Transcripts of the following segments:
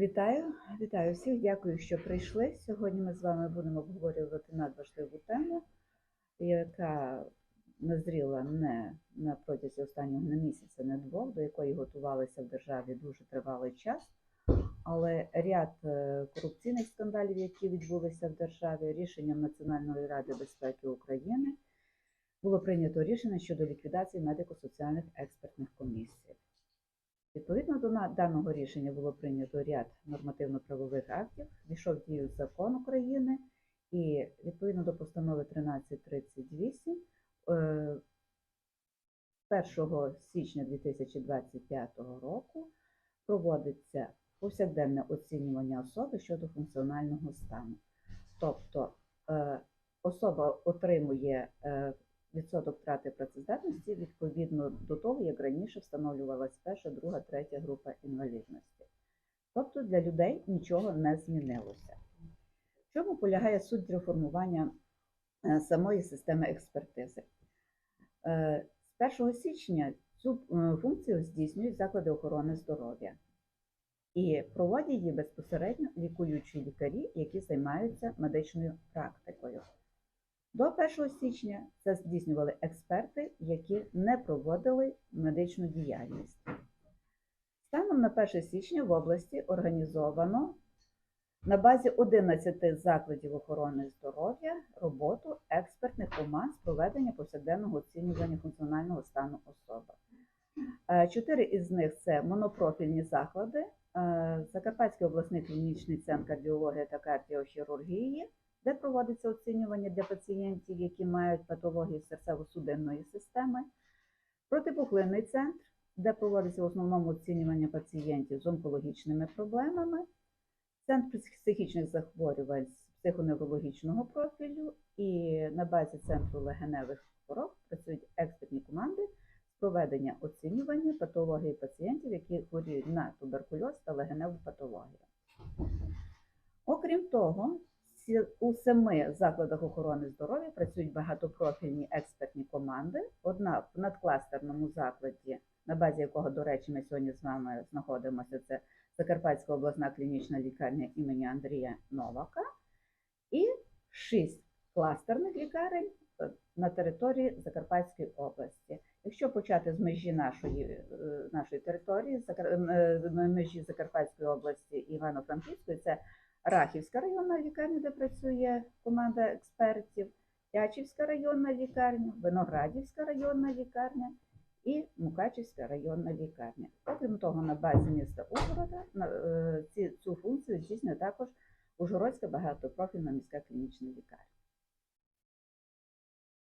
Вітаю, вітаю всіх. Дякую, що прийшли. Сьогодні ми з вами будемо обговорювати надважливу тему, яка назріла не на протязі останнього не місяця, не двох, до якої готувалися в державі дуже тривалий час. Але ряд е, корупційних скандалів, які відбулися в державі, рішенням Національної ради безпеки України було прийнято рішення щодо ліквідації медико-соціальних експертних комісій. Відповідно до даного рішення було прийнято ряд нормативно-правових актів, війшов в дію закон України, і відповідно до постанови 1338 е, 1 січня 2025 року проводиться повсякденне оцінювання особи щодо функціонального стану. Тобто е, особа отримує е, відсоток втрати працездатності відповідно до того, як раніше встановлювалась перша, друга, третя група інвалідності. Тобто для людей нічого не змінилося. В чому полягає суть реформування е, самої системи експертизи? Е, З 1 січня цю е, функцію здійснюють заклади охорони здоров'я і проводять її безпосередньо лікуючі лікарі, які займаються медичною практикою. До 1 січня це здійснювали експерти, які не проводили медичну діяльність. Станом на 1 січня в області організовано на базі 11 закладів охорони здоров'я роботу експертних команд з проведення повсякденного оцінювання функціонального стану особи. Е, Чотири із них це монопрофільні заклади, е, Закарпатський обласний клінічний центр кардіології та кардіохірургії, де проводиться оцінювання для пацієнтів, які мають патології серцево-судинної системи, протипухлинний центр, де проводиться в основному оцінювання пацієнтів з онкологічними проблемами, центр психічних захворювань з психоневрологічного профілю і на базі центру легеневих хвороб працюють експертні команди з проведення оцінювання патології пацієнтів, які хворіють на туберкульоз та легеневу патологію. Окрім того, у семи закладах охорони здоров'я працюють багатопрофільні експертні команди. Одна в надкластерному закладі, на базі якого, до речі, ми сьогодні з вами знаходимося, це Закарпатська обласна клінічна лікарня імені Андрія Новака, і шість кластерних лікарень е, на території Закарпатської області. Якщо почати з межі нашої, е, нашої території, е, межі Закарпатської області і Івано-Франківської, це Рахівська районна лікарня, де працює команда експертів, Тячівська районна лікарня, Виноградівська районна лікарня і Мукачівська районна лікарня. Окрім того, на базі міста Ужгорода е, цю функцію здійснює також Ужгородська багатопрофільна міська клінічна лікарня.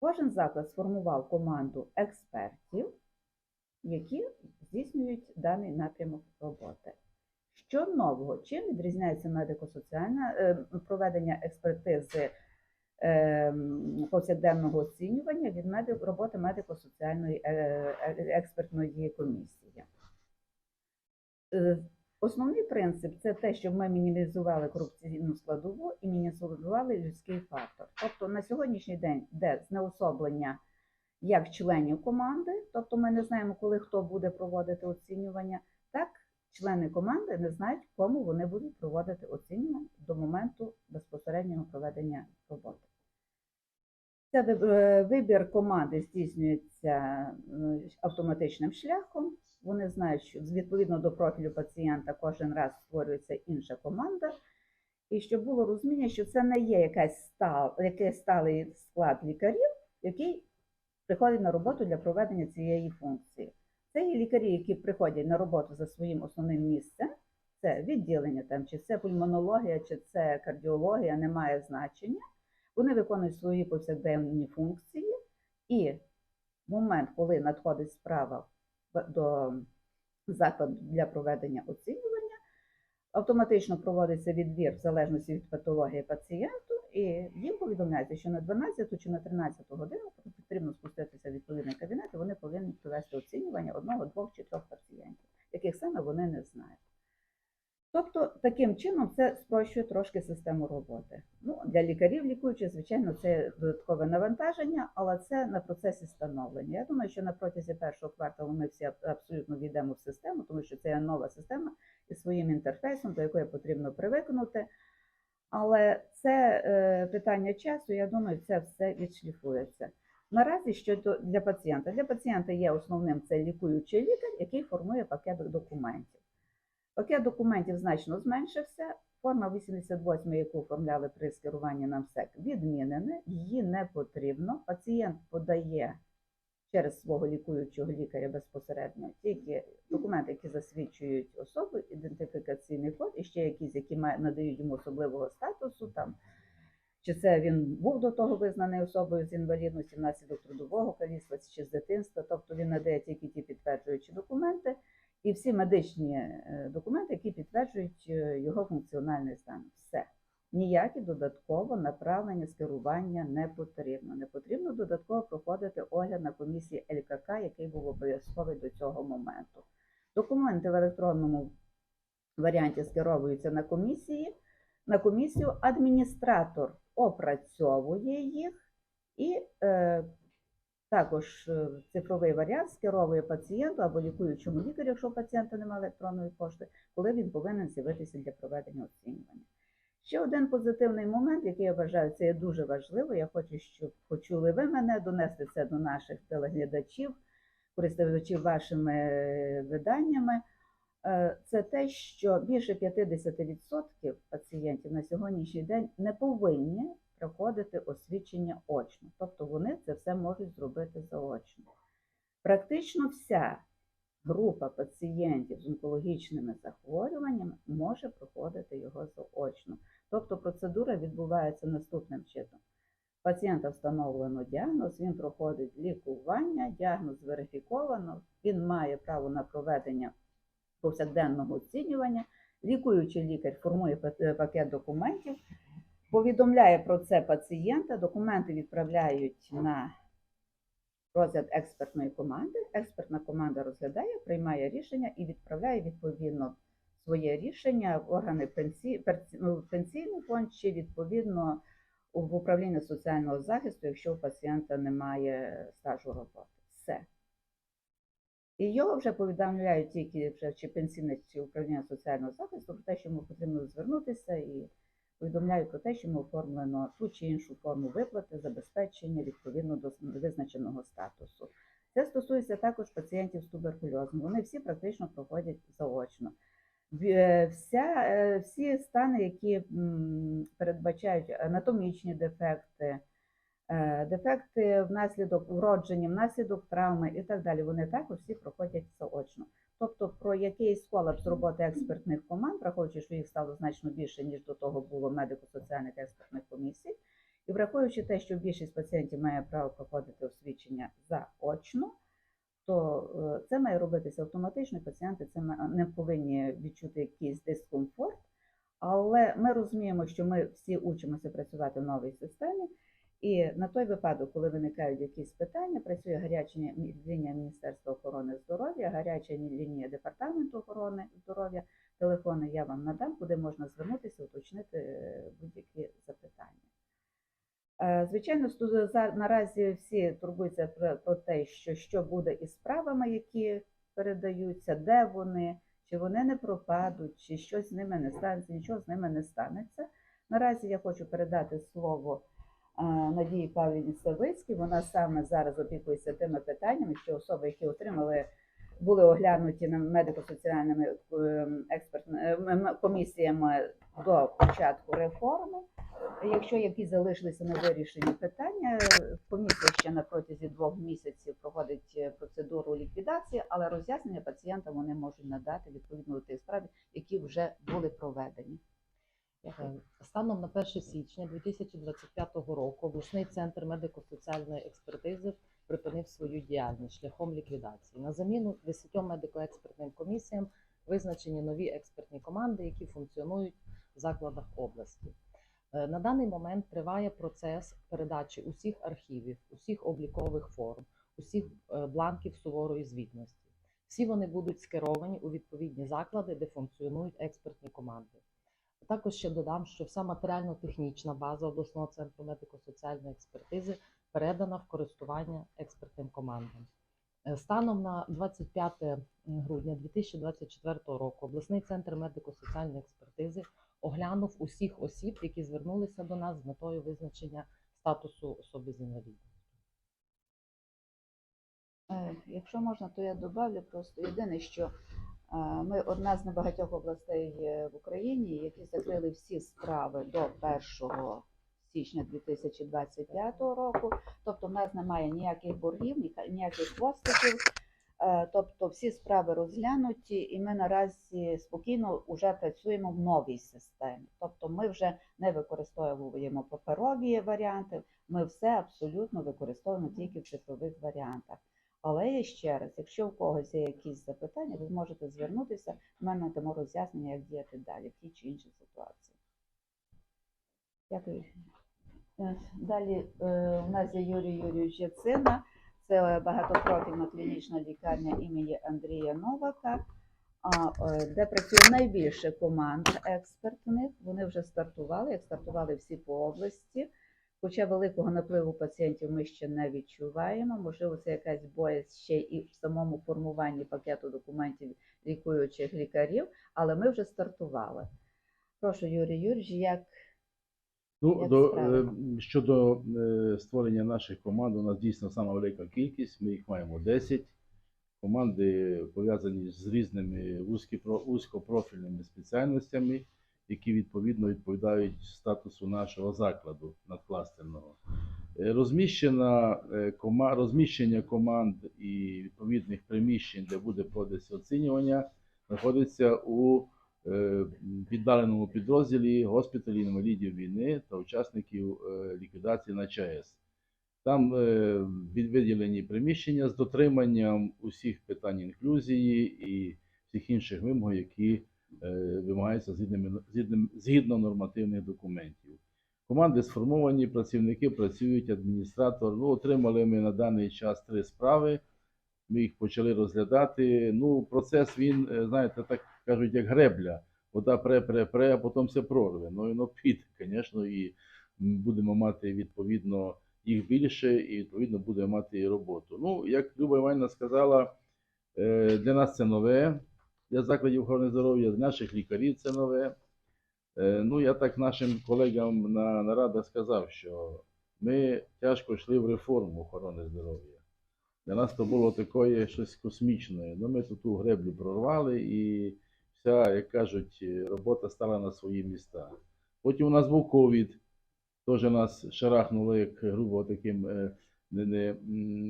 Кожен заклад сформував команду експертів, які здійснюють даний напрямок роботи. Що нового? Чим відрізняється медико-соціальне е, проведення експертизи е, повсякденного оцінювання від роботи медико-соціальної е, експертної комісії? Основний принцип це те, щоб ми мінімізували корупційну складову і мінімізували людський фактор. Тобто на сьогоднішній день де знеособлення як членів команди, тобто ми не знаємо, коли хто буде проводити оцінювання, так члени команди не знають, кому вони будуть проводити оцінювання до моменту безпосереднього проведення роботи. Це вибір команди здійснюється е, автоматичним шляхом. Вони знають, що відповідно до профілю пацієнта кожен раз створюється інша команда. І щоб було розуміння, що це не є якийсь сталий склад лікарів, який приходить на роботу для проведення цієї функції. Це є лікарі, які приходять на роботу за своїм основним місцем. Це відділення там, чи це пульмонологія, чи це кардіологія, не має значення. Вони виконують свої повсякденні функції, і в момент, коли надходить справа до закладу для проведення оцінювання, автоматично проводиться відбір в залежності від патології пацієнту, і їм повідомляється, що на 12 чи на 13 годину потрібно спуститися в відповідний кабінет, і вони повинні провести оцінювання одного, двох чи трьох пацієнтів, яких саме вони не знають. Тобто, таким чином це спрощує трошки систему роботи. Ну, для лікарів лікуючих, звичайно, це додаткове навантаження, але це на процесі становлення. Я думаю, що на протязі першого кварталу ми всі абсолютно війдемо в систему, тому що це є нова система із своїм інтерфейсом, до якої потрібно привикнути. Але це е, питання часу, я думаю, це все відшліфується. Наразі щодо для пацієнта. Для пацієнта є основним це лікуючий лікар, який формує пакет документів. Пакет документів значно зменшився. Форма 88, яку оформляли при скеруванні на МСЕК, відмінена, її не потрібно. Пацієнт подає через свого лікуючого лікаря безпосередньо тільки документи, які засвідчують особу, ідентифікаційний код і ще якісь, які надають йому особливого статусу, там чи це він був до того визнаний особою з інвалідності внаслідок трудового каліцтва чи з дитинства, тобто він надає тільки ті підтверджуючі документи і всі медичні е, документи, які підтверджують е, його функціональний стан. Все. Ніякі додатково направлення скерування не потрібно. Не потрібно додатково проходити огляд на комісії ЛКК, який був обов'язковий до цього моменту. Документи в електронному варіанті скеровуються на комісії. На комісію адміністратор опрацьовує їх і е, також е, цифровий варіант скеровує пацієнту або лікуючому лікарю, якщо пацієнта немає електронної пошти, коли він повинен з'явитися для проведення оцінювання. Ще один позитивний момент, який я вважаю, це є дуже важливо. Я хочу, щоб почули ви мене, донести це до наших телеглядачів, користувачів вашими е, виданнями. Е, Це те, що більше 50% пацієнтів на сьогоднішній день не повинні проходити освідчення очно, тобто вони це все можуть зробити заочно. Практично вся група пацієнтів з онкологічними захворюваннями може проходити його заочно. Тобто процедура відбувається наступним чином. Пацієнта встановлено діагноз, він проходить лікування, діагноз верифіковано, він має право на проведення повсякденного оцінювання. Лікуючий лікар формує е, пакет документів, повідомляє про це пацієнта, документи відправляють на розгляд експертної команди. Експертна команда розглядає, приймає рішення і відправляє відповідно своє рішення в органи перці- ну, пенсійний фонд чи відповідно в управління соціального захисту, якщо у пацієнта немає стажу роботи. Все. І його вже повідомляють тільки вже чи пенсійне, чи управління соціального захисту про те, що йому потрібно звернутися, і повідомляють про те, що йому оформлено ту чи іншу форму виплати, забезпечення відповідно до визначеного статусу. Це стосується також пацієнтів з туберкульозом. Вони всі практично проходять заочно. Е, Вся, е, всі стани, які передбачають анатомічні дефекти, е, дефекти внаслідок вродження, внаслідок травми і так далі, вони також всі проходять заочно. Тобто про якийсь колапс роботи експертних команд, враховуючи, що їх стало значно більше, ніж до того було медико-соціальних експертних комісій, і враховуючи те, що більшість пацієнтів має право проходити освідчення заочно, то е, це має робитися автоматично, пацієнти це не повинні відчути якийсь дискомфорт. Але ми розуміємо, що ми всі учимося працювати в новій системі, і на той випадок, коли виникають якісь питання, працює гаряча лінія Міністерства охорони здоров'я, гаряча лінія департаменту охорони здоров'я. Телефони я вам надам, куди можна звернутися, уточнити е, будь-які запитання. Е, Звичайно, наразі всі турбуються про, те, що, що буде із справами, які передаються, де вони, чи вони не пропадуть, чи щось з ними не станеться, нічого з ними не станеться. Наразі я хочу передати слово е, Надії Павлівні Савицькій. Вона саме зараз опікується тими питаннями, що особи, які отримали, були оглянуті медико-соціальними ем, експертними комісіями до початку реформи. Якщо якісь залишилися невирішені питання, комісія ще на протязі двох місяців проводить е, процедуру ліквідації, але роз'яснення пацієнтам вони можуть надати відповідно до тих справ, які вже були проведені. Е, Станом на 1 січня 2025 року обласний центр медико-соціальної експертизи припинив свою діяльність шляхом ліквідації. На заміну 10 медико-експертним комісіям визначені нові експертні команди, які функціонують в закладах області. Е, На даний момент триває процес передачі усіх архівів, усіх облікових форм, усіх е, бланків суворої звітності. Всі вони будуть скеровані у відповідні заклади, де функціонують експертні команди. Також ще додам, що вся матеріально-технічна база обласного центру медико-соціальної експертизи передана в користування експертним командам. Е, Станом на 25 грудня 2024 року обласний центр медико-соціальної експертизи оглянув усіх осіб, які звернулися до нас з метою визначення статусу особи з інвалідністю. Е, Якщо можна, то я добавлю просто єдине, що е, ми одна з небагатьох областей е, в Україні, які закрили всі справи до 1 січня 2025 року. Тобто в нас немає ніяких боргів, ніяких хвостиків. Е, Тобто всі справи розглянуті, і ми наразі спокійно вже працюємо в новій системі. Тобто ми вже не використовуємо паперові варіанти, ми все абсолютно використовуємо тільки в цифрових варіантах. Але я ще раз, якщо в когось є якісь запитання, ви можете звернутися, ми надамо роз'яснення, як діяти далі в тій чи іншій ситуації. Дякую. Е, Далі е, у нас є Юрій Юрійович Яцина, це багатопрофільна клінічна лікарня імені Андрія Новака, е, де працює найбільше команд експертних. Вони вже стартували, як стартували всі по області. Хоча великого напливу пацієнтів ми ще не відчуваємо. Можливо, це якась боязнь ще і в самому формуванні пакету документів лікуючих лікарів, але ми вже стартували. Прошу, Юрій Юрійович, як Ну, до, е, щодо е, створення наших команд, у нас дійсно сама велика кількість. Ми їх маємо 10. Команди пов'язані з різними вузькопрофільними спеціальностями, які відповідно відповідають статусу нашого закладу надкластерного. Е, Розміщена кома, розміщення команд і відповідних приміщень, де буде проводитися оцінювання, знаходиться у віддаленому підрозділі госпіталі інвалідів війни та учасників е, ліквідації на ЧАЕС. Там е, виділені приміщення з дотриманням усіх питань інклюзії і всіх інших вимог, які е, вимагаються згідно, згідно, нормативних документів. Команди сформовані, працівники працюють, адміністратор. Ну, отримали ми на даний час три справи. Ми їх почали розглядати. Ну, процес він, е, знаєте, так кажуть, як гребля. Вода пре, пре, пре, а потім все прорве. Ну і воно піде, звісно, і будемо мати відповідно їх більше, і відповідно будемо мати і роботу. Ну, як Люба Іванівна сказала, е, для нас це нове, для закладів охорони здоров'я, для наших лікарів це нове. Е, Ну, я так нашим колегам на нарадах сказав, що ми тяжко йшли в реформу охорони здоров'я. Для нас то було таке щось космічне. Ну, ми тут ту греблю прорвали і вся, як кажуть, робота стала на свої міста. Потім у нас був ковід, теж нас шарахнуло, як грубо таким е, не, не,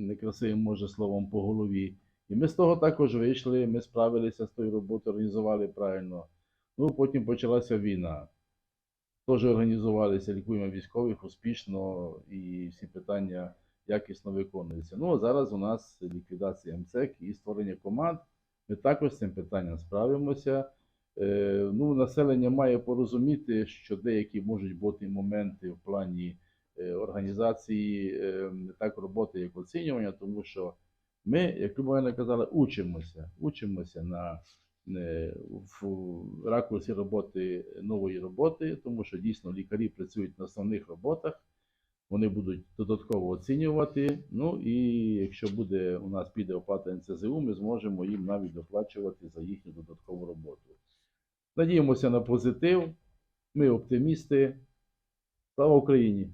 некрасивим, може, словом по голові. І ми з того також вийшли, ми справилися з тою роботою, організували правильно. Ну, потім почалася війна. Теж організувалися, лікуємо військових успішно і всі питання якісно виконуються. Ну, а зараз у нас ліквідація МЦЕК і створення команд. Ми також з цим питанням справимося. Е, ну, населення має порозуміти, що деякі можуть бути моменти в плані е, організації не так роботи, як оцінювання, тому що ми, як Люба Іванівна казала, учимося, учимося на е, в ракурсі роботи нової роботи, тому що дійсно лікарі працюють на основних роботах, вони будуть додатково оцінювати. Ну і якщо буде у нас піде оплата НЦЗУ, ми зможемо їм навіть доплачувати за їхню додаткову роботу. Надіємося на позитив. Ми оптимісти. Слава Україні!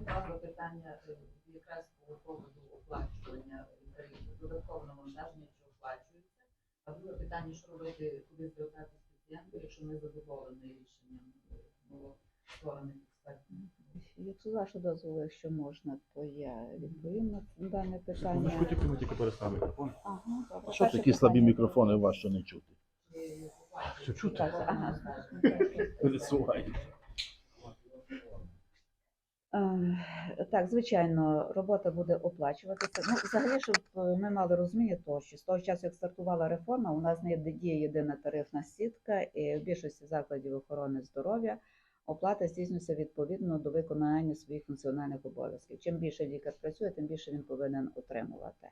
Одразу питання е, якраз по поводу оплачування тарифів, додатково навантаження, чи оплачується. А друге питання, що робити, куди звертатися пацієнту, якщо не задоволений рішенням е, було створених експертів. Якщо вашого дозволу, якщо можна, то я відповім на дане питання. Секундочку, тільки ми тільки переставимо мікрофон. Ага, добре. Що такі слабі мікрофони у вас, що не чути? Оплачується? Все чути? Так, ага. Пересувають. Е, Так, звичайно, робота буде оплачуватися. Ну, взагалі, щоб е, ми мали розуміння того, що з того часу, як стартувала реформа, у нас не діє єдина тарифна сітка, і в більшості закладів охорони здоров'я оплата здійснюється відповідно до виконання своїх функціональних обов'язків. Чим більше лікар працює, тим більше він повинен отримувати.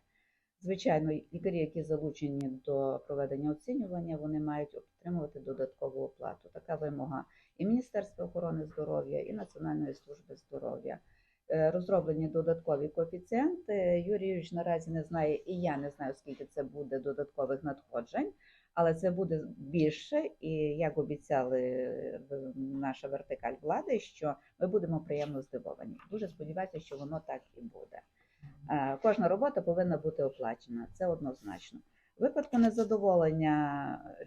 Звичайно, лікарі, які залучені до проведення оцінювання, вони мають отримувати додаткову оплату. Така вимога і Міністерства охорони здоров'я, і Національної служби здоров'я. Е, Розроблені додаткові коефіцієнти. Юрій Юрійович наразі не знає, і я не знаю, скільки це буде додаткових надходжень, але це буде більше. І як обіцяли е, наша вертикаль влади, що ми будемо приємно здивовані. Дуже сподіваюся, що воно так і буде. Е, Кожна робота повинна бути оплачена, це однозначно. В випадку незадоволення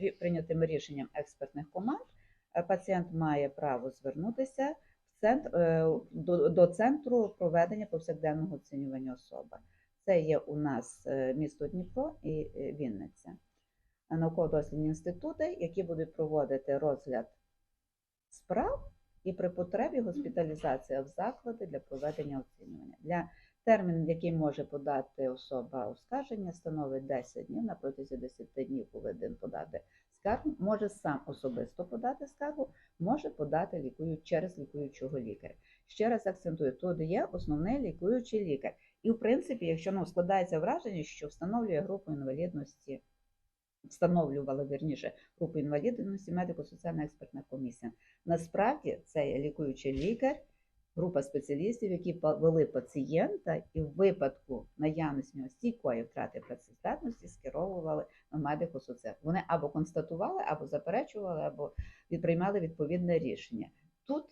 рі- прийнятим рішенням експертних команд, е, пацієнт має право звернутися в центр, е, до, до центру проведення повсякденного оцінювання особи. Це є у нас е, місто Дніпро і е, Вінниця. Науково-дослідні інститути, які будуть проводити розгляд справ і при потребі госпіталізація в заклади для проведення оцінювання. Для Термін, який може подати особа оскарження, становить 10 днів. На протязі 10 днів повинен подати скаргу. Може сам особисто подати скаргу, може подати лікую через лікуючого лікаря. Ще раз акцентую, тут є основний лікуючий лікар. І, в принципі, якщо ну, складається враження, що встановлює групу інвалідності, встановлювала вірніше групу інвалідності медико-соціальна експертна комісія. Насправді це лікуючий лікар група спеціалістів, які вели пацієнта і в випадку наявності нього стійкої втрати працездатності скеровували на медико соціал. Вони або констатували, або заперечували, або приймали відповідне рішення. Тут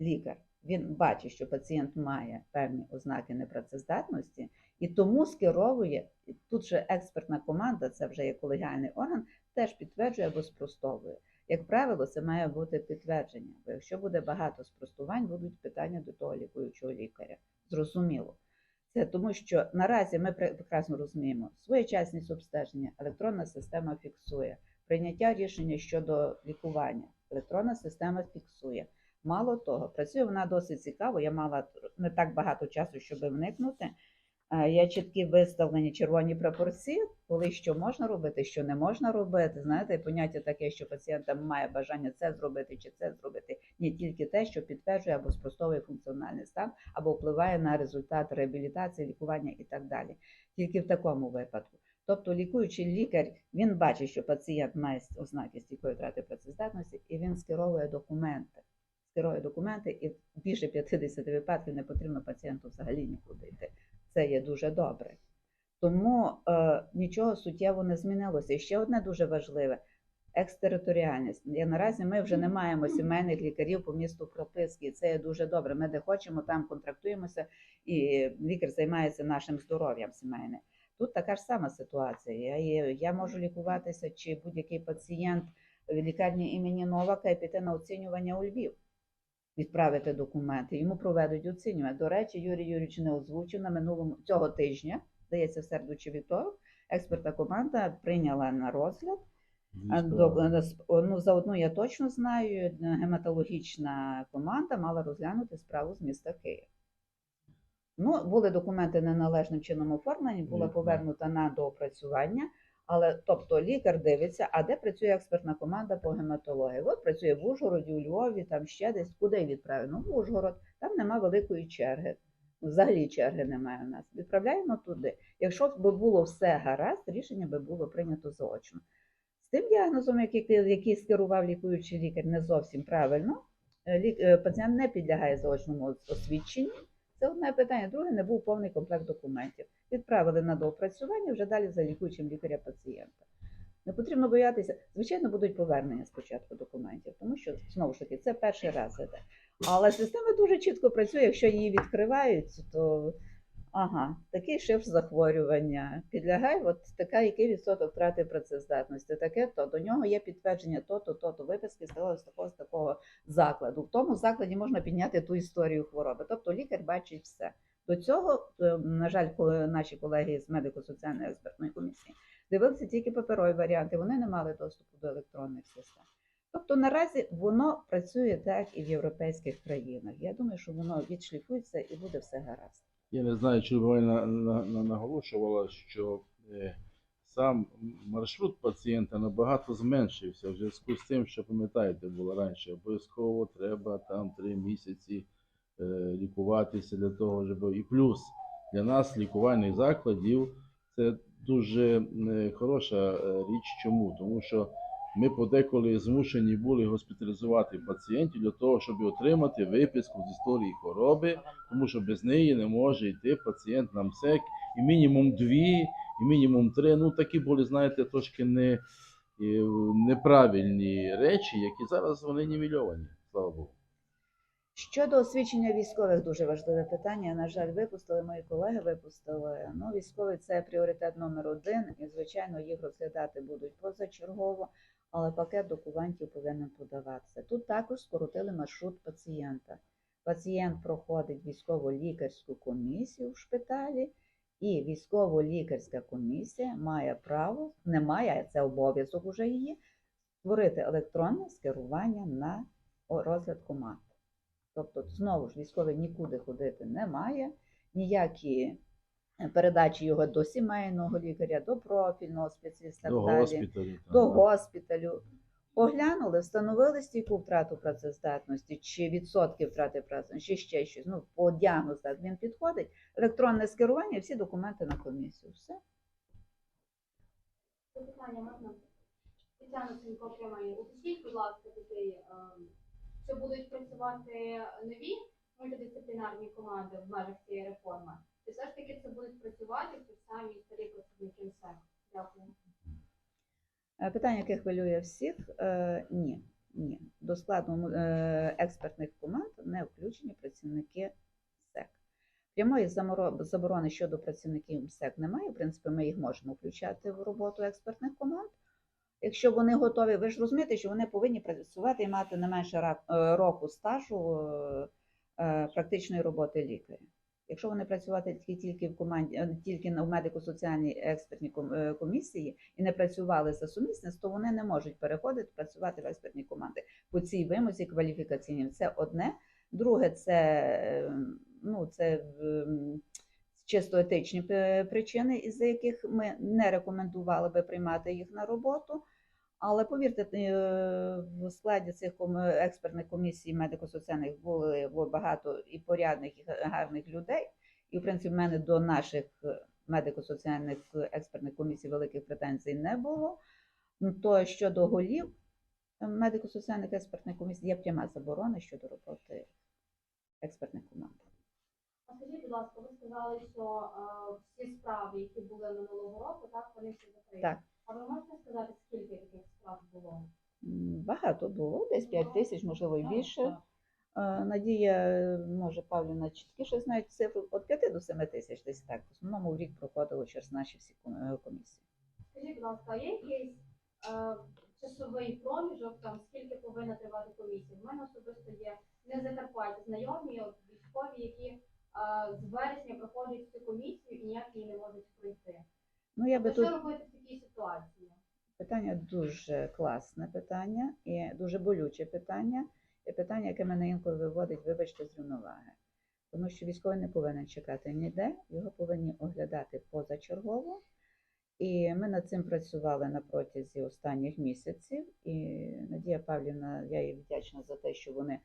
лікар він бачить, що пацієнт має певні ознаки непрацездатності, і тому скеровує тут же експертна команда, це вже є колегіальний орган, теж підтверджує або спростовує. Як правило, це має бути підтвердження, бо якщо буде багато спростувань, будуть питання до того лікуючого лікаря. Зрозуміло. Це тому, що наразі ми прекрасно розуміємо, своєчасність обстеження електронна система фіксує, прийняття рішення щодо лікування, електронна система фіксує. Мало того, працює вона досить цікаво. Я мала не так багато часу, щоб вникнути. Е, Є чіткі виставлені червоні прапорці, коли що можна робити, що не можна робити. Знаєте, поняття таке, що пацієнт має бажання це зробити чи це зробити, не тільки те, що підтверджує або спростовує функціональний стан, або впливає на результат реабілітації, лікування і так далі. Тільки в такому випадку. Тобто лікуючий лікар він бачить, що пацієнт має ознаки стійкої втрати працездатності, і він скеровує документи. Скерує документи, і більше 50 випадків не потрібно пацієнту взагалі нікуди йти. Це є дуже добре. Тому е, нічого суттєво не змінилося. І ще одне дуже важливе екстериторіальність. Я наразі ми вже не маємо сімейних лікарів по місту прописки. і Це є дуже добре. Ми де хочемо, там контрактуємося, і лікар займається нашим здоров'ям сімейним. Тут така ж сама ситуація. Я, я можу лікуватися, чи будь-який пацієнт в лікарні імені Новака і піти на оцінювання у Львів відправити документи. Йому проведуть оцінювання. До речі, Юрій Юрійович не озвучив на минулому цього тижня, здається, в середу чи вівторок. Експертна команда прийняла на розгляд. Ну, за одну я точно знаю. Гематологічна команда мала розглянути справу з міста Києва. Ну, були документи неналежним чином оформлені, була повернута на доопрацювання. Але тобто лікар дивиться, а де працює експертна команда по гематології? От працює в Ужгороді, у Львові, там ще десь, куди відправити? Ну, в Ужгород, там нема великої черги. Взагалі черги немає у нас. Відправляємо туди. Якщо б було все гаразд, рішення би було прийнято заочно. З тим діагнозом, який, який скерував лікуючий лікар, не зовсім правильно. Е, лік- е, Пацієнт не підлягає заочному освідченню. Це одне питання. Друге, не був повний комплект документів. Відправили на доопрацювання вже далі за лікуючим лікаря пацієнта. Не потрібно боятися. Звичайно, будуть повернення спочатку документів, тому що знову ж таки це перший раз іде. Але система дуже чітко працює. Якщо її відкривають, то ага, такий шифр захворювання підлягає, от така, який відсоток втрати працездатності, таке то до нього є підтвердження то-то, то-то, виписки з такого, такого, з такого закладу. В тому закладі можна підняти ту історію хвороби. Тобто лікар бачить все. До цього, на жаль, коли наші колеги з медико-соціальної експертної комісії дивилися тільки паперові варіанти, вони не мали доступу до електронних систем. Тобто наразі воно працює так і в європейських країнах. Я думаю, що воно відшліфується і буде все гаразд. Я не знаю, чи ви на, на, на, наголошувала, що е, сам маршрут пацієнта набагато зменшився в зв'язку з тим, що пам'ятаєте, було раніше. Обов'язково треба там три місяці лікуватися для того, щоб і плюс для нас лікувальних закладів це дуже е, хороша е, річ. Чому? Тому що ми подеколи змушені були госпіталізувати пацієнтів для того, щоб отримати виписку з історії хвороби, тому що без неї не може йти пацієнт на МСЕК, і мінімум дві, і мінімум три. Ну такі були, знаєте, трошки не, е, неправильні речі, які зараз вони нівельовані, слава Богу. Щодо освічення військових, дуже важливе питання. На жаль, випустили мої колеги, випустили. Ну, військовий це пріоритет номер один, і звичайно їх розглядати будуть позачергово, але пакет документів повинен подаватися. Тут також скоротили маршрут пацієнта. Пацієнт проходить військово-лікарську комісію в шпиталі, і військово-лікарська комісія має право, не має, це обов'язок уже її, створити електронне скерування на розгляд команд. Тобто, знову ж військовий нікуди ходити не має, ніякі е, передачі його до сімейного лікаря, до профільного спеціаліста, До далі, госпіталю. до госпіталю. Оглянули, встановили стійку втрату працездатності, чи відсотки втрати працездатності, чи ще щось. Ну, по діагнозу він підходить. Електронне скерування, всі документи на комісію. Все. Запитання можна? Тетяна Сенько прямає. Уточніть, будь ласка, такий, чи будуть працювати нові мультидисциплінарні команди в межах цієї реформи? Чи все ж таки це будуть працювати ті самі старі працівники МСЕК? Дякую. Е, Питання, яке хвилює всіх, е, ні. Ні. До складу е, експертних команд не включені працівники СЕК. Прямої заборони щодо працівників МСЕК немає. В принципі, ми їх можемо включати в роботу експертних команд. Якщо вони готові, ви ж розумієте, що вони повинні працювати і мати не менше е, року стажу е, е, практичної роботи лікаря. Якщо вони працювати тільки, тільки в команді, тільки в медико-соціальній експертній комісії і не працювали за сумісництво, то вони не можуть переходити працювати в експертні команди по цій вимозі кваліфікаційній. Це одне. Друге, це, е, ну, це м, чисто етичні причини, із-за яких ми не рекомендували би приймати їх на роботу. Але повірте, е, в складі цих експертних комісій медико-соціальних було багато і порядних, і гарних людей. І, в принципі, в мене до наших е, медико-соціальних е, експертних комісій великих претензій не було. Ну, То щодо голів е, медико-соціальних експертних комісій є пряма заборона щодо роботи експертних команд. А скажіть, будь ласка, ви сказали, що е, всі справи, які були минулого року, так вони всі закриті. Так. А ви можете сказати, скільки таких справ було? М, Багато було, десь 5 тисяч, можливо, і більше. Е, Надія, може, Павлівна чіткіше знають цифру від 5 до 7 тисяч десь так. В основному в рік проходило через наші всі ком- е, комісії. Скажіть, будь ласка, а є якийсь е, часовий проміжок, там скільки повинна тривати комісія? В мене особисто є не Закарпаття, знайомі от, військові, які з вересня проходять цю комісію і ніяк її не можуть пройти. Ну, я би То тут що робити в такій ситуації? питання дуже класне питання і дуже болюче питання. І питання, яке мене інколи виводить, вибачте, з рівноваги. Тому що військовий не повинен чекати ніде, його повинні оглядати позачергово. І ми над цим працювали на протязі останніх місяців. І Надія Павлівна, я їй вдячна за те, що вони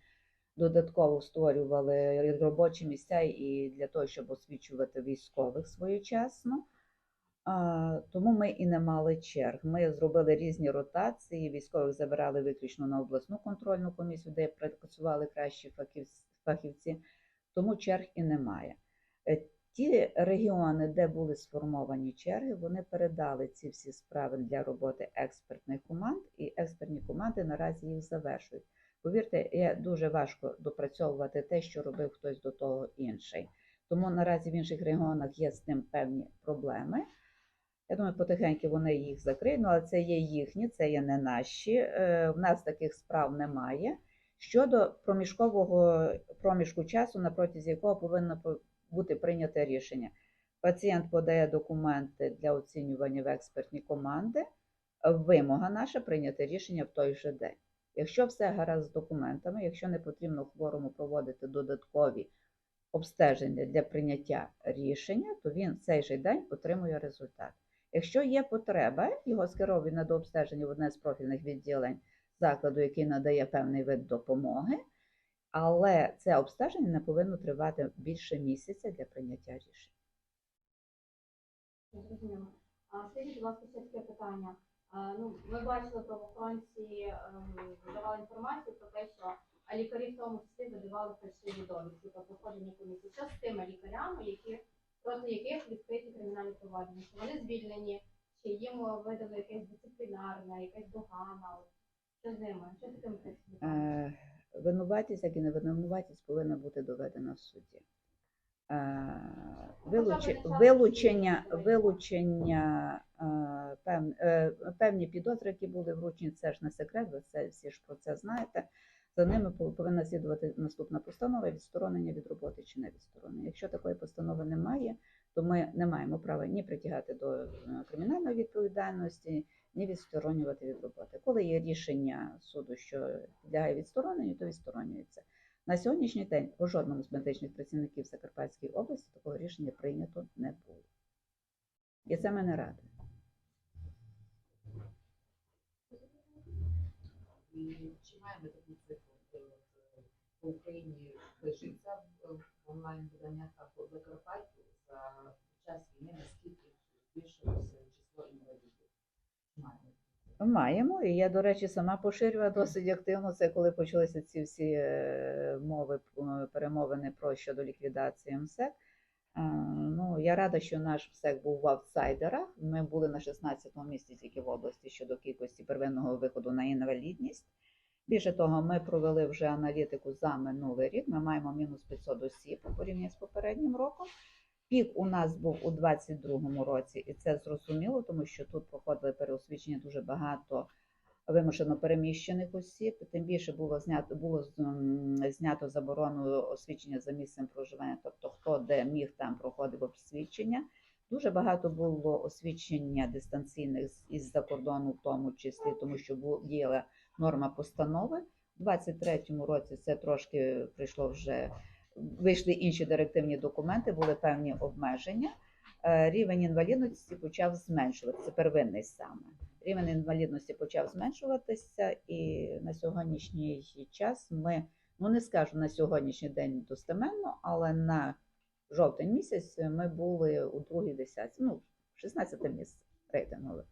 додатково створювали робочі місця і для того, щоб освічувати військових своєчасно. Тому ми і не мали черг. Ми зробили різні ротації. Військових забирали виключно на обласну контрольну комісію, де працювали кращі фахівці- фахівці, тому черг і немає. Е, Ті регіони, де були сформовані черги, вони передали ці всі справи для роботи експертних команд, і експертні команди наразі їх завершують. Повірте, є дуже важко допрацьовувати те, що робив хтось до того інший. Тому наразі в інших регіонах є з тим певні проблеми. Я думаю, потихеньку вони їх закриють, ну, але це є їхні, це є не наші. Е, В нас таких справ немає. Щодо проміжкового проміжку часу, на протязі якого повинно бути прийнято рішення. Пацієнт подає документи для оцінювання в експертні команди. Вимога наша прийняти рішення в той же день. Якщо все гаразд з документами, якщо не потрібно хворому проводити додаткові обстеження для прийняття рішення, то він в цей же день отримує результат. Якщо є потреба, його скеровують на дообстеження в одне з профільних відділень закладу, який надає певний вид допомоги, але це обстеження не повинно тривати більше місяця для прийняття рішень. Зрозуміло. А скажіть, будь ласка, ще таке питання. Ну, ми бачили, правоохоронці ем, давали інформацію про те, що а лікарі в тому числі видавали фальшиві довідки про проходження комісії. Що з тими лікарями, які проти яких відкриті кримінальні провадження? Чи вони звільнені, чи їм видали якесь дисциплінарне, якась догана? Що з ними? Що з такими працівниками? Е, Винуватість, як і невинуватість, повинна бути доведена в суді. Е, вилуче- Вилучення, вилучення е, е, певні підозри, які були вручені, це ж не секрет, ви це всі ж про це знаєте. За ними повинна слідувати наступна постанова відсторонення від роботи чи не відсторонення. Якщо такої постанови немає, то ми не маємо права ні притягати до е, кримінальної відповідальності, ні відсторонювати від роботи. Коли є рішення суду, що підлягає відстороненню, то відсторонюється. На сьогоднішній день у жодному з медичних працівників Закарпатської області такого рішення прийнято не було. І це мене радує. І чи маємо таку цифру е, по Україні лишиться в в онлайн виданнях а по Закарпаттю за час війни наскільки збільшилося число інвалідів? Маємо? Маємо, і я, до речі, сама поширювала досить активно. Це коли почалися ці всі е, мови, е, перемовини про щодо ліквідації МСЕК. Ну, я рада, що наш МСЕК був в аутсайдерах. Ми були на 16-му місці тільки в області щодо кількості первинного виходу на інвалідність. Більше того, ми провели вже аналітику за минулий рік. Ми маємо мінус 500 осіб у порівнянні з попереднім роком. Пік у нас був у 22-му році, і це зрозуміло, тому що тут проходили переосвідчення дуже багато вимушено переміщених осіб. Тим більше було знято було знято заборону освідчення за місцем проживання, тобто хто де міг там проходив освідчення. Дуже багато було освідчення дистанційних з- із-за кордону, в тому числі, тому що діяла норма постанови. У 23-му році це трошки прийшло вже вийшли інші директивні документи, були певні обмеження. Е, Рівень інвалідності почав зменшуватися. Первинний саме. Рівень інвалідності почав зменшуватися, і на сьогоднішній час ми, ну не скажу на сьогоднішній день достеменно, але на жовтень місяць ми були у другій десятці, ну 16 місце рейтингове.